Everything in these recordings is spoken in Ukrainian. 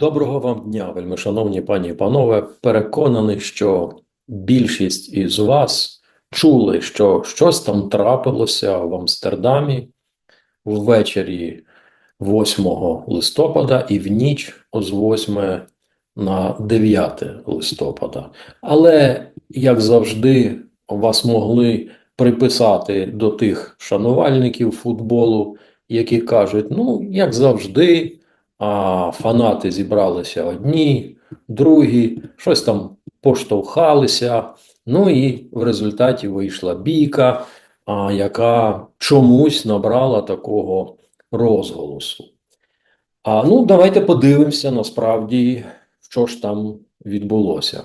Доброго вам дня, вельми шановні пані і панове. Переконаний, що більшість із вас чули, що щось там трапилося в Амстердамі ввечері 8 листопада і в ніч з 8 на 9 листопада. Але, як завжди, вас могли приписати до тих шанувальників футболу, які кажуть: ну, як завжди. А фанати зібралися одні, другі, щось там поштовхалися. Ну і в результаті вийшла бійка, а, яка чомусь набрала такого розголосу. А ну, давайте подивимося насправді, що ж там відбулося.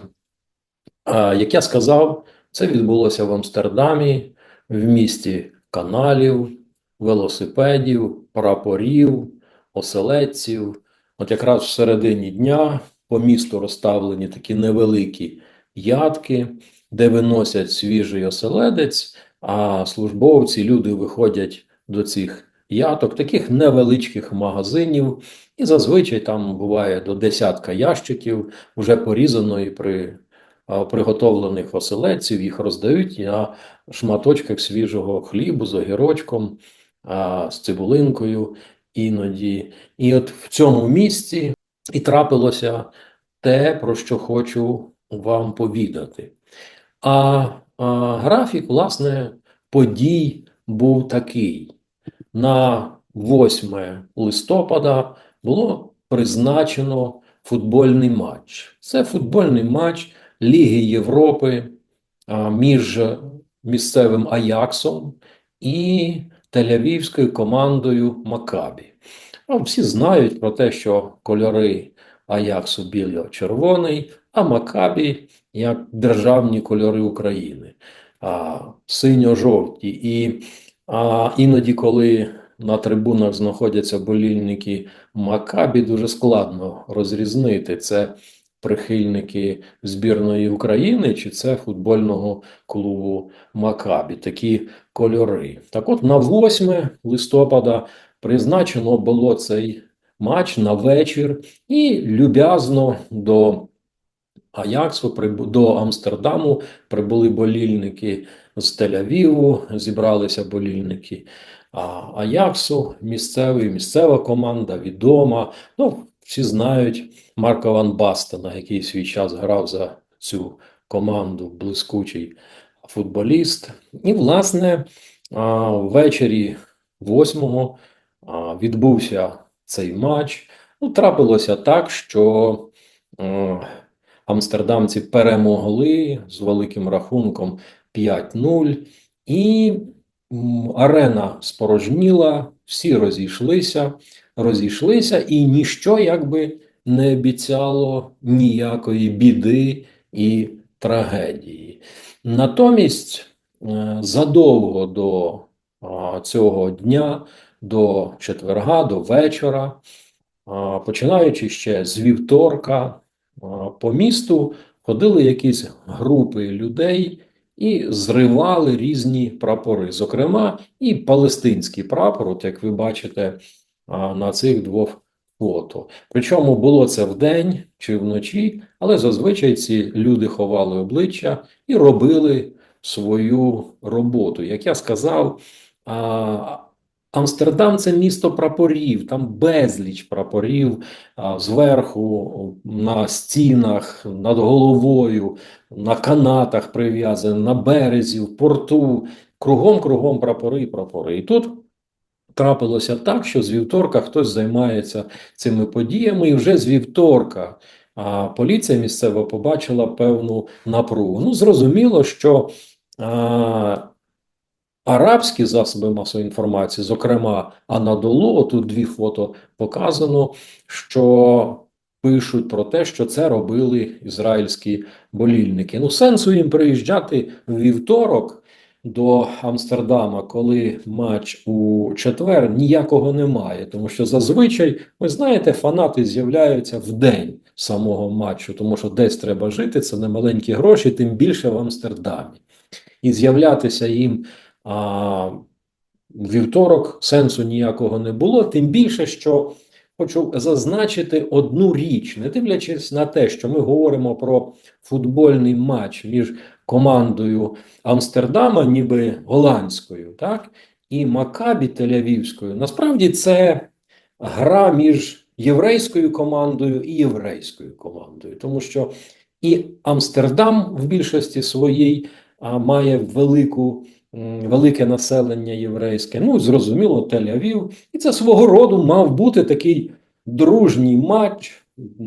А, як я сказав, це відбулося в Амстердамі, в місті каналів, велосипедів, прапорів оселедців. От якраз в середині дня по місту розставлені такі невеликі ядки, де виносять свіжий оселедець, а службовці, люди виходять до цих яток, таких невеличких магазинів, і зазвичай там буває до десятка ящиків, вже порізаної при приготовлених оселедців, їх роздають на шматочках свіжого хлібу з огірочком, з цибулинкою іноді. І от в цьому місці і трапилося те, про що хочу вам повідати. А, а графік, власне, подій був такий. На 8 листопада було призначено футбольний матч. Це футбольний матч Ліги Європи а, між місцевим Аяксом і тель-авівською командою Макабі. Ну, всі знають про те, що кольори Аяксу біло-червоний, а Макабі як державні кольори України, а, синьо-жовті. І а, іноді, коли на трибунах знаходяться болільники Макабі, дуже складно розрізнити це прихильники збірної України чи це футбольного клубу Макабі. Такі кольори. Так от на 8 листопада призначено було цей матч на вечір, і люб'язно до Аяксу, до Амстердаму прибули болільники з Тель-Авіву, зібралися болільники а, Аяксу, місцевий, місцева команда, відома. Ну, всі знають Марка Ван Бастена, який в свій час грав за цю команду, блискучий футболіст. І, власне, ввечері 8-го відбувся цей матч. Ну, трапилося так, що амстердамці перемогли з великим рахунком 5-0, і арена спорожніла, всі розійшлися, розійшлися, і ніщо якби не обіцяло ніякої біди і трагедії. Натомість, е, задовго до цього дня, до четверга, до вечора, починаючи ще з вівторка, по місту ходили якісь групи людей і зривали різні прапори, зокрема, і палестинський прапор, от як ви бачите на цих двох фото. Причому було це вдень чи вночі, але зазвичай ці люди ховали обличчя і робили свою роботу. Як я сказав, Амстердам це місто прапорів, там безліч прапорів зверху, на стінах, над головою, на канатах прив'язані, на березі, в порту. Кругом-кругом прапори і прапори. І тут трапилося так, що з вівторка хтось займається цими подіями, і вже з вівторка а, поліція місцева побачила певну напругу. Ну, зрозуміло, що а, арабські засоби масової інформації, зокрема Анадолу, тут дві фото показано, що пишуть про те, що це робили ізраїльські болільники. Ну, сенсу їм приїжджати в вівторок до Амстердама, коли матч у четвер, ніякого немає, тому що зазвичай, ви знаєте, фанати з'являються в день самого матчу, тому що десь треба жити, це не маленькі гроші, тим більше в Амстердамі. І з'являтися їм а, вівторок сенсу ніякого не було, тим більше, що хочу зазначити одну річ, не дивлячись на те, що ми говоримо про футбольний матч між командою Амстердама, ніби голландською, так, і Макабі Тель-Авівською. Насправді це гра між єврейською командою і єврейською командою, тому що і Амстердам в більшості своїй має велику, велике населення єврейське. Ну, зрозуміло, Тель-Авів. І це свого роду мав бути такий дружній матч.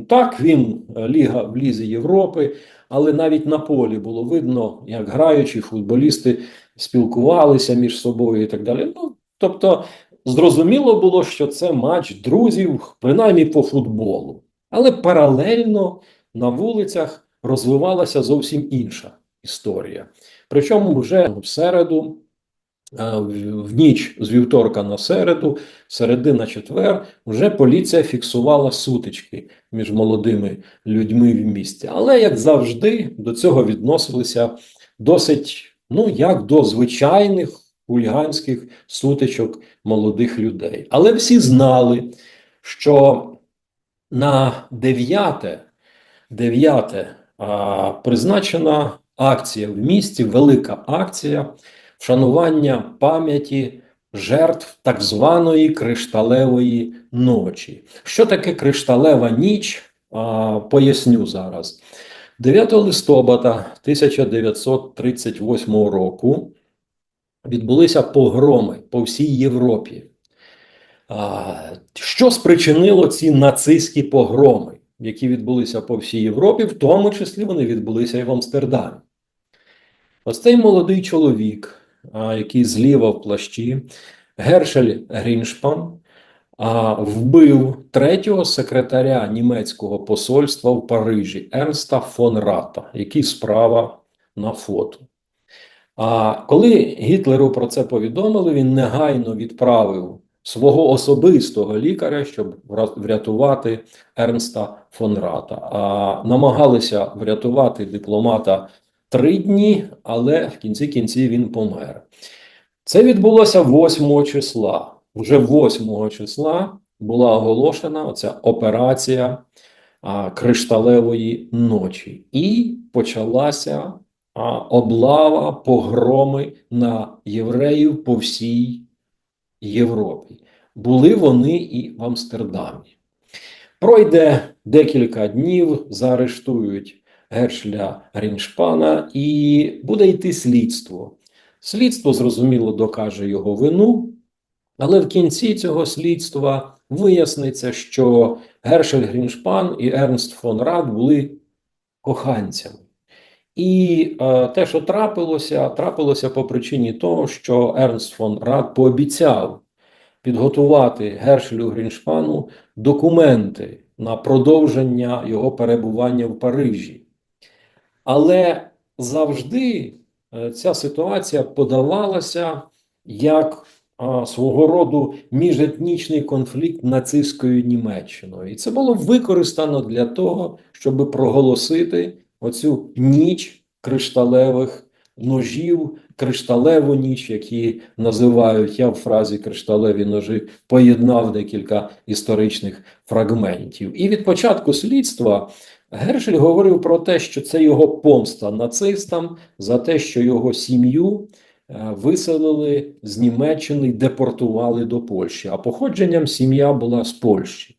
Так, він е, Ліга в Лізі Європи, але навіть на полі було видно, як граючі футболісти спілкувалися між собою і так далі. Ну, тобто, зрозуміло було, що це матч друзів, принаймні по футболу. Але паралельно на вулицях розвивалася зовсім інша історія. Причому вже в середу, е, в ніч з вівторка на середу, середи на четвер, вже поліція фіксувала сутички між молодими людьми в місті. Але, як завжди, до цього відносилися досить, ну, як до звичайних хуліганських сутичок молодих людей. Але всі знали, що на 9 9 а, призначена акція в місті, велика акція вшанування пам'яті жертв так званої кришталевої ночі. Що таке кришталева ніч? А, поясню зараз. 9 листопада 1938 року відбулися погроми по всій Європі. Що спричинило ці нацистські погроми, які відбулися по всій Європі, в тому числі вони відбулися і в Амстердамі. Ось цей молодий чоловік, який зліва в плащі, Гершель Гріншпан, вбив третього секретаря німецького посольства в Парижі Ернста фон Рата, який справа на фото. А коли Гітлеру про це повідомили, він негайно відправив свого особистого лікаря, щоб врятувати Ернста фон Рата. А намагалися врятувати дипломата три дні, але в кінці кінців він помер. Це відбулося 8 числа. Вже 8 числа була оголошена оця операція а, кришталевої ночі, і почалася а, облава, погроми на євреїв по всій Європі. Були вони і в Амстердамі. Пройде декілька днів, заарештують Гершля Гріншпана, і буде йти слідство. Слідство, зрозуміло, докаже його вину, але в кінці цього слідства виясниться, що Гершель Гріншпан і Ернст фон Рад були коханцями. І е, те, що трапилося, трапилося по причині того, що Ернст фон Рад пообіцяв підготувати Гершелю Гріншпану документи на продовження його перебування в Парижі. Але завжди е, ця ситуація подавалася як свого роду міжетнічний конфлікт нацистською Німеччиною. І це було використано для того, щоб проголосити оцю ніч кришталевих ножів, кришталеву ніч, які називають я в фразі кришталеві ножі, поєднав декілька історичних фрагментів. І від початку слідства Гершель говорив про те, що це його помста нацистам за те, що його сім'ю е, виселили з Німеччини і депортували до Польщі. А походженням сім'я була з Польщі.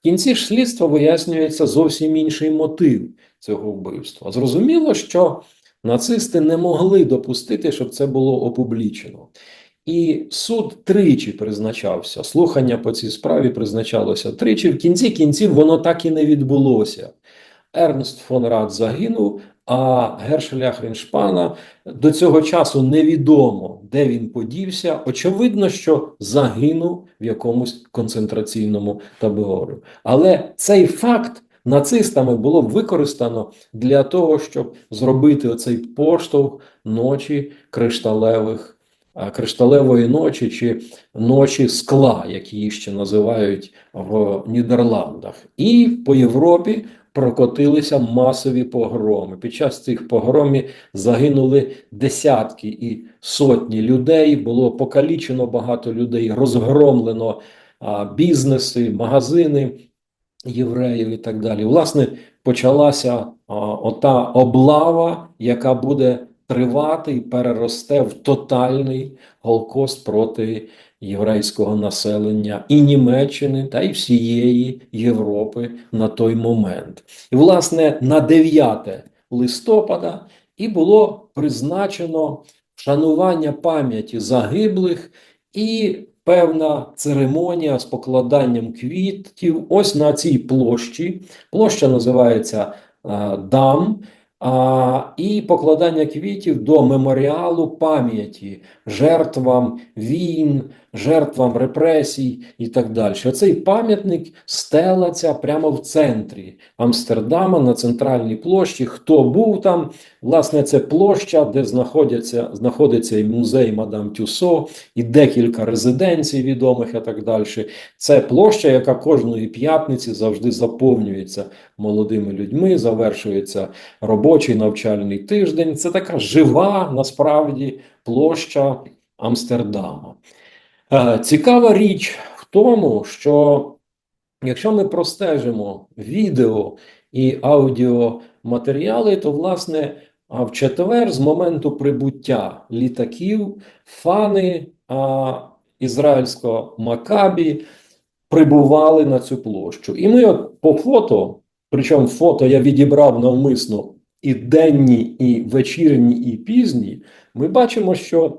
В кінці ж слідства вияснюється зовсім інший мотив цього вбивства. Зрозуміло, що нацисти не могли допустити, щоб це було опублічено. І суд тричі призначався. Слухання по цій справі призначалося тричі. В кінці кінців воно так і не відбулося. Ернст фон Рад загинув, а Гершеля Хреншпана до цього часу невідомо, де він подівся. Очевидно, що загинув в якомусь концентраційному таборі. Але цей факт нацистами було використано для того, щоб зробити оцей поштовх ночі кришталевих, кришталевої ночі чи ночі скла, як її ще називають в Нідерландах. І по Європі прокотилися масові погроми. Під час цих погромів загинули десятки і сотні людей, було покалічено багато людей, розгромлено а, бізнеси, магазини євреїв і так далі. Власне, почалася а, ота облава, яка буде тривати і переросте в тотальний голокост проти єврейського населення і Німеччини та й всієї Європи на той момент. І, власне, на 9 листопада і було призначено вшанування пам'яті загиблих і певна церемонія з покладанням квітів ось на цій площі. Площа називається е, Дам. І покладання квітів до меморіалу пам'яті жертвам війн, жертвам репресій і так далі. Оцей пам'ятник стелиться прямо в центрі Амстердама на центральній площі. Хто був там? Власне, це площа, де знаходяться, знаходиться і музей Мадам Тюсо, і декілька резиденцій відомих і так далі. Це площа, яка кожної п'ятниці завжди заповнюється молодими людьми, завершується робочий навчальний тиждень. Це така жива насправді площа Амстердама. Е, Цікава річ в тому, що якщо ми простежимо відео і аудіоматеріали, то власне в четвер, з моменту прибуття літаків, фани а, ізраїльського Макабі прибували на цю площу. І ми от по фото, причому фото я відібрав навмисно і денні, і вечірні, і пізні, ми бачимо, що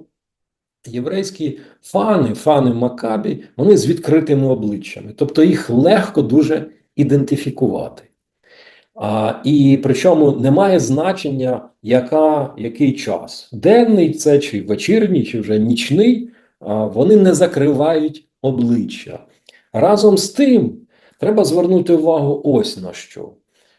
єврейські фани, фани Макабі, вони з відкритими обличчями, тобто їх легко дуже ідентифікувати. А, і причому немає значення, яка, який час. Денний це чи вечірній, чи вже нічний, а, вони не закривають обличчя. Разом з тим, треба звернути увагу ось на що: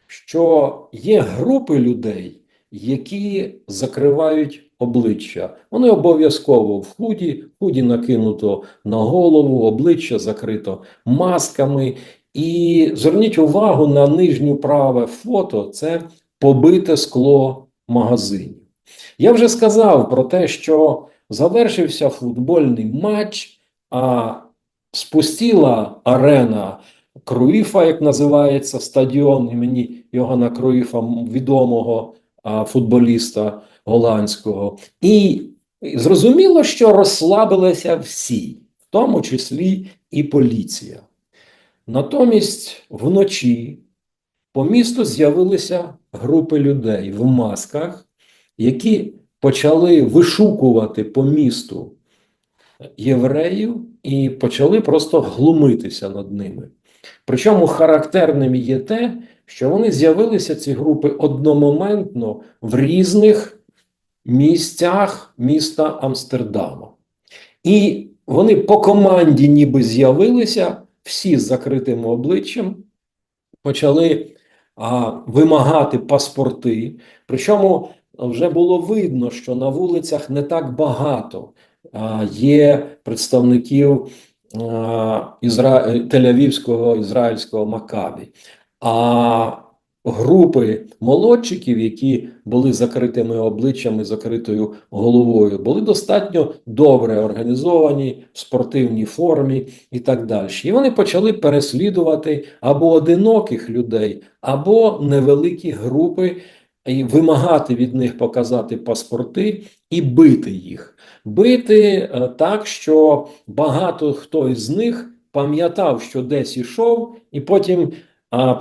що є групи людей, які закривають обличчя. Вони обов'язково в худі, худі накинуто на голову, обличчя закрито масками. І зверніть увагу на нижню праве фото це побите скло магазинів. Я вже сказав про те, що завершився футбольний матч, а спустіла арена Круїфа, як називається стадіон імені Йогана Круїфа, відомого футболіста голландського. І зрозуміло, що розслабилися всі, в тому числі і поліція. Натомість вночі по місту з'явилися групи людей в масках, які почали вишукувати по місту євреїв і почали просто глумитися над ними. Причому характерним є те, що вони з'явилися ці групи одномоментно в різних місцях міста Амстердама. І вони по команді ніби з'явилися всі з закритим обличчям, почали а, вимагати паспорти. Причому вже було видно, що на вулицях не так багато а, є представників а, Ізра... Тель-Авівського ізраїльського Макабі. А групи молодчиків, які були закритими обличчями, закритою головою, були достатньо добре організовані в спортивній формі і так далі. І вони почали переслідувати або одиноких людей, або невеликі групи, і вимагати від них показати паспорти і бити їх. Бити е, так, що багато хто із них пам'ятав, що десь ішов, і потім а е,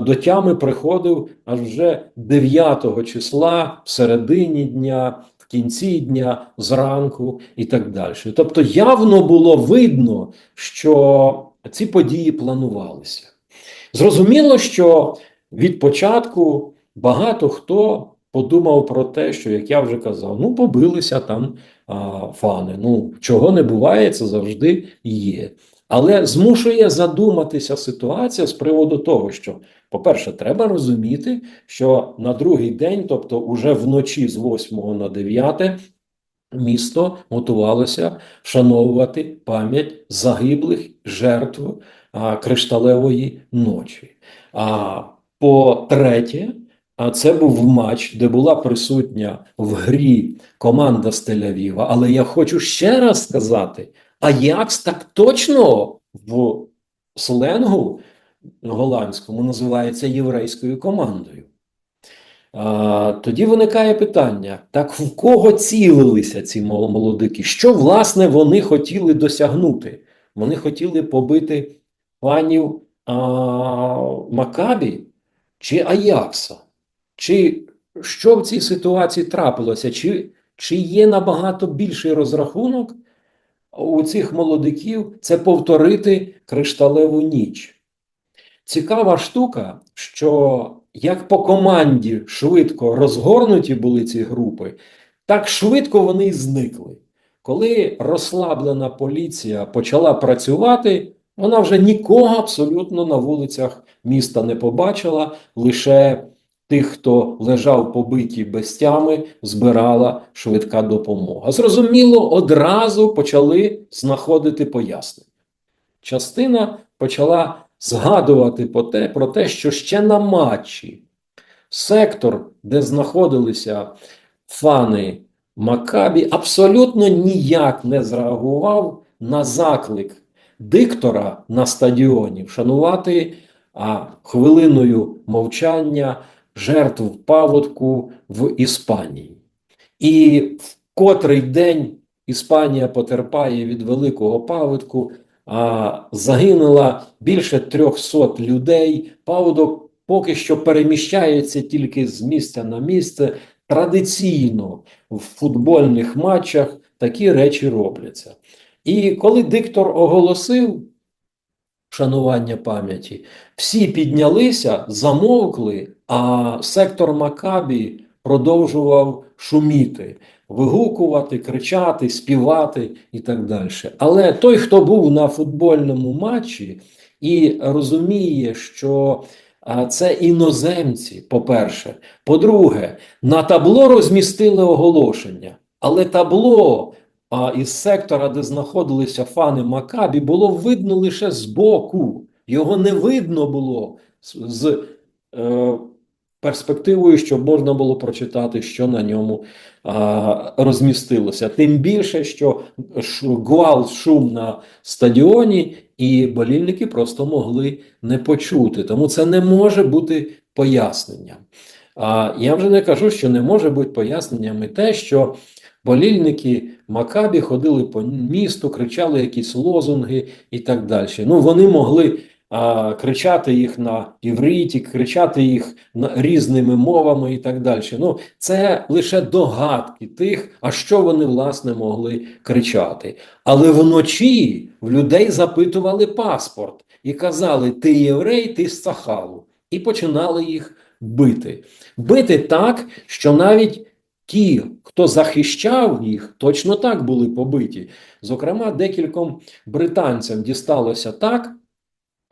до тями приходив аж вже 9 числа, в середині дня, в кінці дня, зранку і так далі. Тобто, явно було видно, що ці події планувалися. Зрозуміло, що від початку багато хто подумав про те, що, як я вже казав, ну побилися там а, фани. Ну, чого не буває, це завжди є. Але змушує задуматися ситуація з приводу того, що, по-перше, треба розуміти, що на другий день, тобто уже вночі з 8 на 9, місто готувалося вшановувати пам'ять загиблих жертв а, кришталевої ночі. А по-третє, а це був матч, де була присутня в грі команда з Тель-Авіва. Але я хочу ще раз сказати: Аякс так точно в сленгу голландському називається єврейською командою. Тоді виникає питання: так в кого цілилися ці молодики? Що, власне, вони хотіли досягнути? Вони хотіли побити панів а, Макабі чи Аякса? Чи що в цій ситуації трапилося? Чи, чи є набагато більший розрахунок у цих молодиків це повторити кришталеву ніч? Цікава штука, що як по команді швидко розгорнуті були ці групи, так швидко вони й зникли. Коли розслаблена поліція почала працювати, вона вже нікого абсолютно на вулицях міста не побачила, лише тих, хто лежав побиті без тями, збирала швидка допомога. Зрозуміло, одразу почали знаходити пояснення. Частина почала згадувати про те, про те, що ще на матчі сектор, де знаходилися фани Макабі, абсолютно ніяк не зреагував на заклик диктора на стадіоні вшанувати а, хвилиною мовчання жертв паводку в Іспанії. І в котрий день Іспанія потерпає від великого паводку, а, загинуло більше 300 людей. Паводок поки що переміщається тільки з місця на місце. Традиційно в футбольних матчах такі речі робляться. І коли диктор оголосив шанування пам'яті, всі піднялися, замовкли, а сектор Макабі продовжував шуміти, вигукувати, кричати, співати і так далі. Але той, хто був на футбольному матчі і розуміє, що це іноземці, по-перше. По-друге, на табло розмістили оголошення, але табло а, із сектора, де знаходилися фани Макабі, було видно лише збоку. Його не видно було з, з е, перспективою, щоб можна було прочитати, що на ньому а, розмістилося. Тим більше, що гвалт, шум на стадіоні, і болільники просто могли не почути. Тому це не може бути поясненням. А я вже не кажу, що не може бути поясненням і те, що болільники Макабі ходили по місту, кричали якісь лозунги і так далі. Ну, вони могли а, кричати їх на івриті, кричати їх на різними мовами і так далі. Ну, це лише догадки тих, а що вони власне могли кричати. Але вночі в людей запитували паспорт і казали: Ти єврей, ти з Сахалу. І починали їх бити. Бити так, що навіть ті, хто захищав їх, точно так були побиті. Зокрема, декільком британцям дісталося так,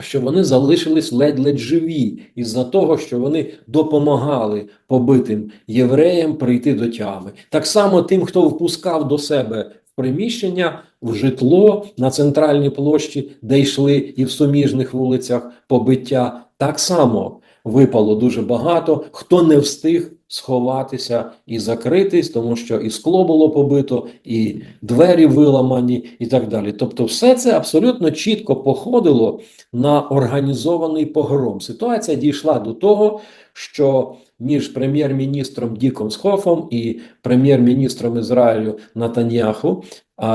що вони залишились ледь-ледь живі із-за того, що вони допомагали побитим євреям прийти до тями. Так само тим, хто впускав до себе в приміщення, в житло на центральній площі, де йшли і в суміжних вулицях побиття, так само випало дуже багато, хто не встиг сховатися і закритись, тому що і скло було побито, і двері виламані, і так далі. Тобто, все це абсолютно чітко походило на організований погром. Ситуація дійшла до того, що між прем'єр-міністром Діком Схофом і прем'єр-міністром Ізраїлю Натаньяху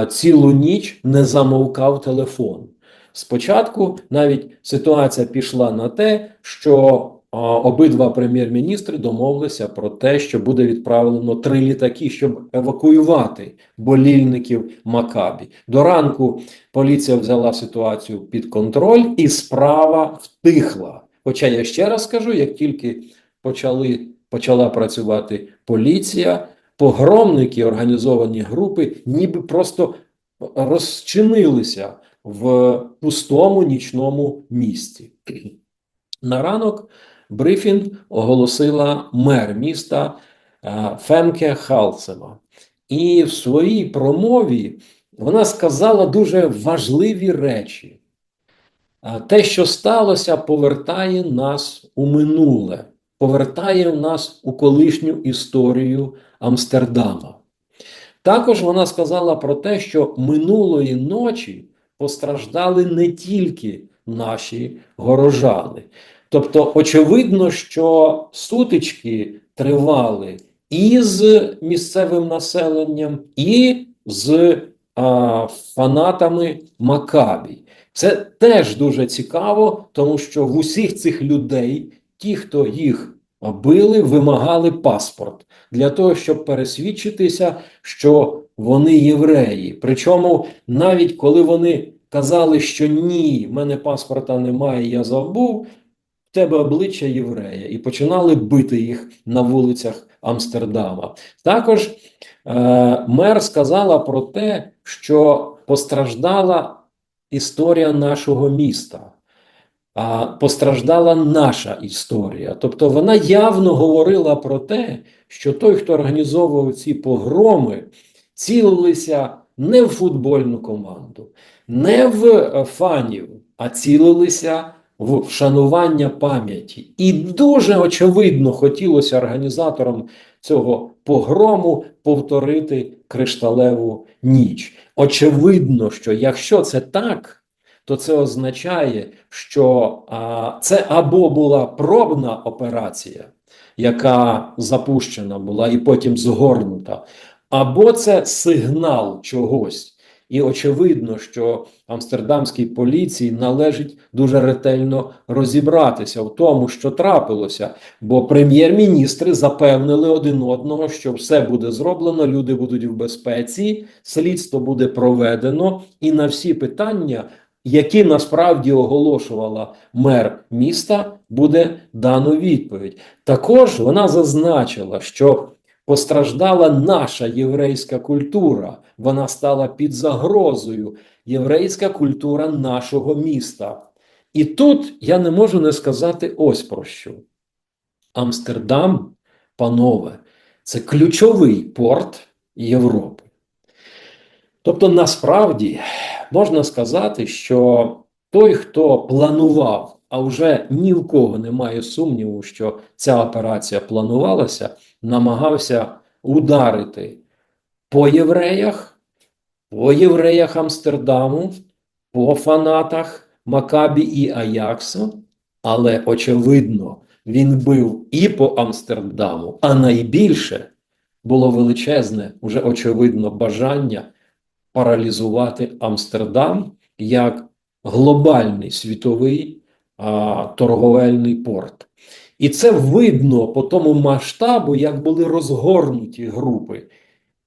цілу ніч не замовкав телефон. Спочатку навіть ситуація пішла на те, що обидва прем'єр-міністри домовилися про те, що буде відправлено три літаки, щоб евакуювати болільників Макабі. До ранку поліція взяла ситуацію під контроль, і справа втихла. Хоча я ще раз скажу, як тільки почали, почала працювати поліція, погромники, організовані групи, ніби просто розчинилися в пустому нічному місті. На ранок брифінг оголосила мер міста е, Фемке Халцева. І в своїй промові вона сказала дуже важливі речі. Те, що сталося, повертає нас у минуле, повертає нас у колишню історію Амстердама. Також вона сказала про те, що минулої ночі постраждали не тільки наші горожани. Тобто, очевидно, що сутички тривали і з місцевим населенням, і з а, фанатами Макабі. Це теж дуже цікаво, тому що в усіх цих людей, ті, хто їх били, вимагали паспорт для того, щоб пересвідчитися, що вони євреї. Причому навіть коли вони казали, що ні, в мене паспорта немає, я забув, тебе обличчя єврея, і починали бити їх на вулицях Амстердама. Також е, мер сказала про те, що постраждала історія нашого міста. А постраждала наша історія. Тобто вона явно говорила про те, що той, хто організовував ці погроми, цілилися не в футбольну команду, не в е, фанів, а цілилися в вшанування пам'яті. І дуже очевидно хотілося організаторам цього погрому повторити кришталеву ніч. Очевидно, що якщо це так, то це означає, що а, це або була пробна операція, яка запущена була і потім згорнута, або це сигнал чогось. І очевидно, що амстердамській поліції належить дуже ретельно розібратися в тому, що трапилося, бо прем'єр-міністри запевнили один одного, що все буде зроблено, люди будуть в безпеці, слідство буде проведено, і на всі питання, які насправді оголошувала мер міста, буде дано відповідь. Також вона зазначила, що постраждала наша єврейська культура, вона стала під загрозою єврейська культура нашого міста. І тут я не можу не сказати ось про що. Амстердам, панове, це ключовий порт Європи. Тобто, насправді можна сказати, що той, хто планував, а вже ні в кого немає сумніву, що ця операція планувалася, намагався ударити по євреях, по євреях Амстердаму, по фанатах Макабі і Аяксу, але очевидно, він бив і по Амстердаму, а найбільше було величезне, уже очевидно, бажання паралізувати Амстердам як глобальний світовий а, торговельний порт. І це видно по тому масштабу, як були розгорнуті групи.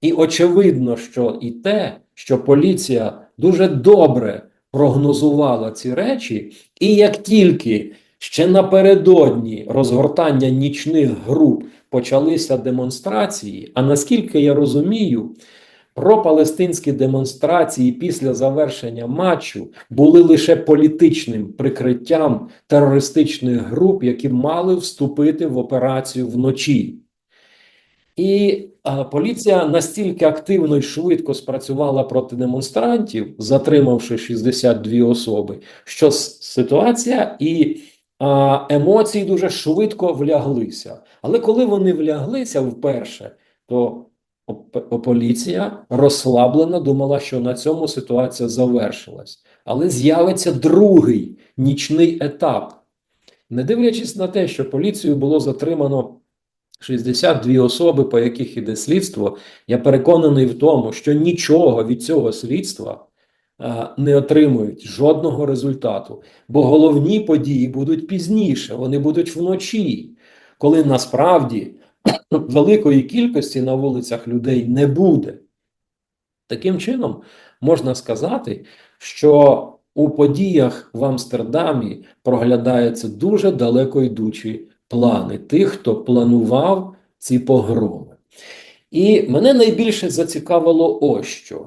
І очевидно, що і те, що поліція дуже добре прогнозувала ці речі, і як тільки ще напередодні розгортання нічних груп почалися демонстрації, а наскільки я розумію, пропалестинські демонстрації після завершення матчу були лише політичним прикриттям терористичних груп, які мали вступити в операцію вночі. І а, поліція настільки активно і швидко спрацювала проти демонстрантів, затримавши 62 особи, що ситуація і а, емоції дуже швидко вляглися. Але коли вони вляглися вперше, то поліція розслаблена думала, що на цьому ситуація завершилась. Але з'явиться другий нічний етап. Не дивлячись на те, що поліцією було затримано 62 особи, по яких іде слідство, я переконаний в тому, що нічого від цього слідства е, не отримують жодного результату, бо головні події будуть пізніше, вони будуть вночі, коли насправді великої кількості на вулицях людей не буде. Таким чином, можна сказати, що у подіях в Амстердамі проглядаються дуже далеко йдучі плани тих, хто планував ці погроми. І мене найбільше зацікавило ось що.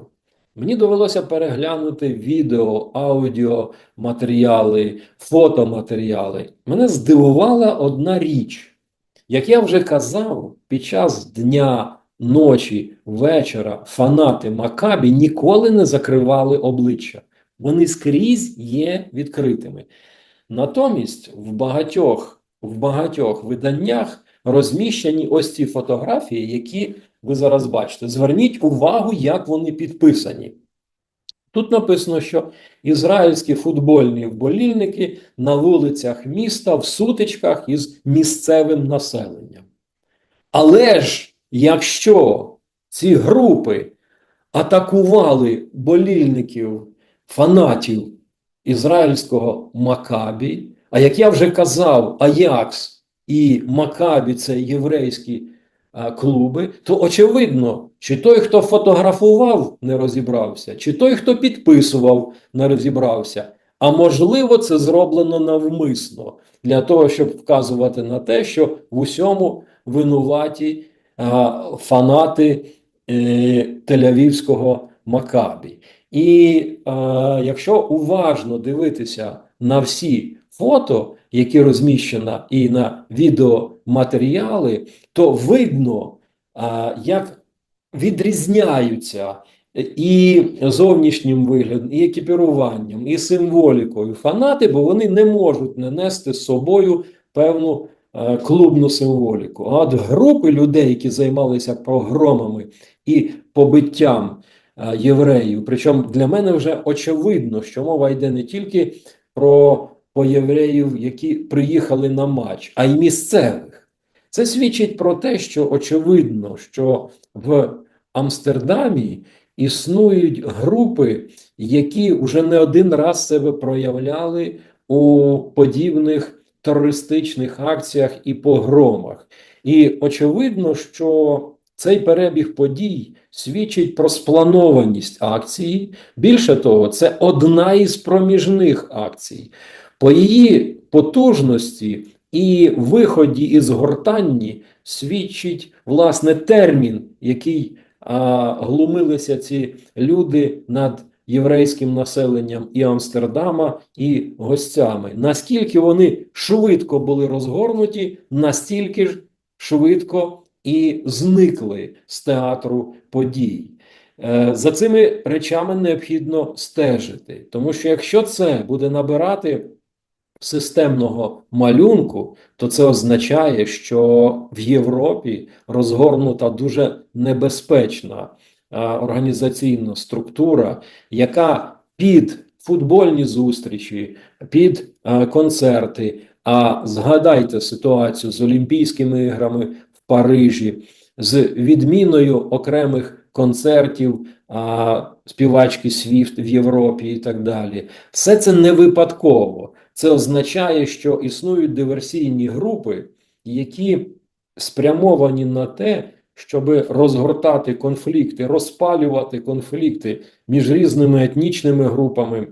Мені довелося переглянути відео, аудіо матеріали, фотоматеріали. Мене здивувала одна річ. Як я вже казав, під час дня, ночі, вечора фанати Макабі ніколи не закривали обличчя. Вони скрізь є відкритими. Натомість в багатьох, в багатьох виданнях розміщені ось ці фотографії, які ви зараз бачите. Зверніть увагу, як вони підписані. Тут написано, що ізраїльські футбольні вболільники на вулицях міста в сутичках із місцевим населенням. Але ж, якщо ці групи атакували болільників, фанатів ізраїльського Макабі, а як я вже казав, Аякс і Макабі це єврейські клуби, то очевидно, чи той, хто фотографував, не розібрався, чи той, хто підписував, не розібрався. А можливо, це зроблено навмисно для того, щоб вказувати на те, що в усьому винуваті а, фанати е, Тель-Авівського Макабі. І е, якщо уважно дивитися на всі фото, які розміщено, і на відеоматеріали, то видно, як відрізняються і зовнішнім виглядом, і екіпіруванням, і символікою фанати, бо вони не можуть не нести з собою певну е, клубну символіку. А от групи людей, які займалися погромами і побиттям е, євреїв, причому для мене вже очевидно, що мова йде не тільки про євреїв, які приїхали на матч, а й місцевих. Це свідчить про те, що очевидно, що в Амстердамі існують групи, які вже не один раз себе проявляли у подібних терористичних акціях і погромах. І очевидно, що цей перебіг подій свідчить про спланованість акції. Більше того, це одна із проміжних акцій. По її потужності і виході із гортанні свідчить власне термін, який а, глумилися ці люди над єврейським населенням і Амстердама, і гостями. Наскільки вони швидко були розгорнуті, настільки ж швидко і зникли з театру подій. Е, За цими речами необхідно стежити, тому що якщо це буде набирати системного малюнку, то це означає, що в Європі розгорнута дуже небезпечна організаційна структура, яка під футбольні зустрічі, під концерти. А згадайте ситуацію з Олімпійськими іграми в Парижі, з відміною окремих концертів а, співачки Свіфт в Європі і так далі. Все це не випадково. Це означає, що існують диверсійні групи, які спрямовані на те, щоб розгортати конфлікти, розпалювати конфлікти між різними етнічними групами,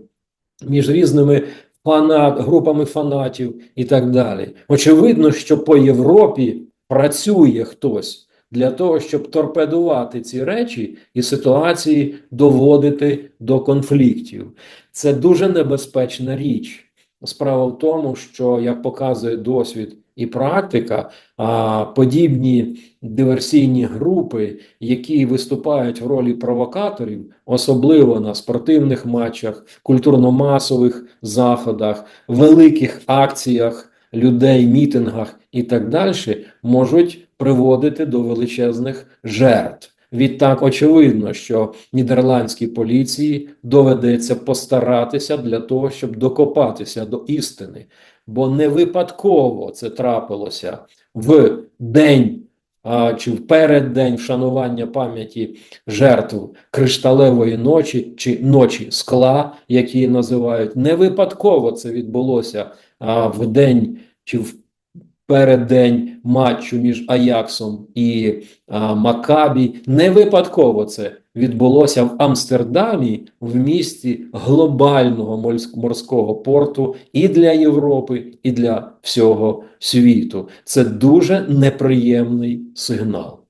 між різними фанат, групами фанатів і так далі. Очевидно, що по Європі працює хтось для того, щоб торпедувати ці речі і ситуації доводити до конфліктів. Це дуже небезпечна річ. Справа в тому, що як показує досвід і практика, подібні диверсійні групи, які виступають в ролі провокаторів, особливо на спортивних матчах, культурно-масових заходах, великих акціях людей, мітингах і так далі, можуть приводити до величезних жертв. Відтак, очевидно, що нідерландській поліції доведеться постаратися для того, щоб докопатися до істини, бо не випадково це трапилося в день чи в переддень вшанування пам'яті жертв кришталевої ночі чи ночі скла, які називають. Не випадково це відбулося в день чи в переддень матчу між Аяксом і а, Макабі. Не випадково це відбулося в Амстердамі, в місті глобального морського порту і для Європи, і для всього світу. Це дуже неприємний сигнал.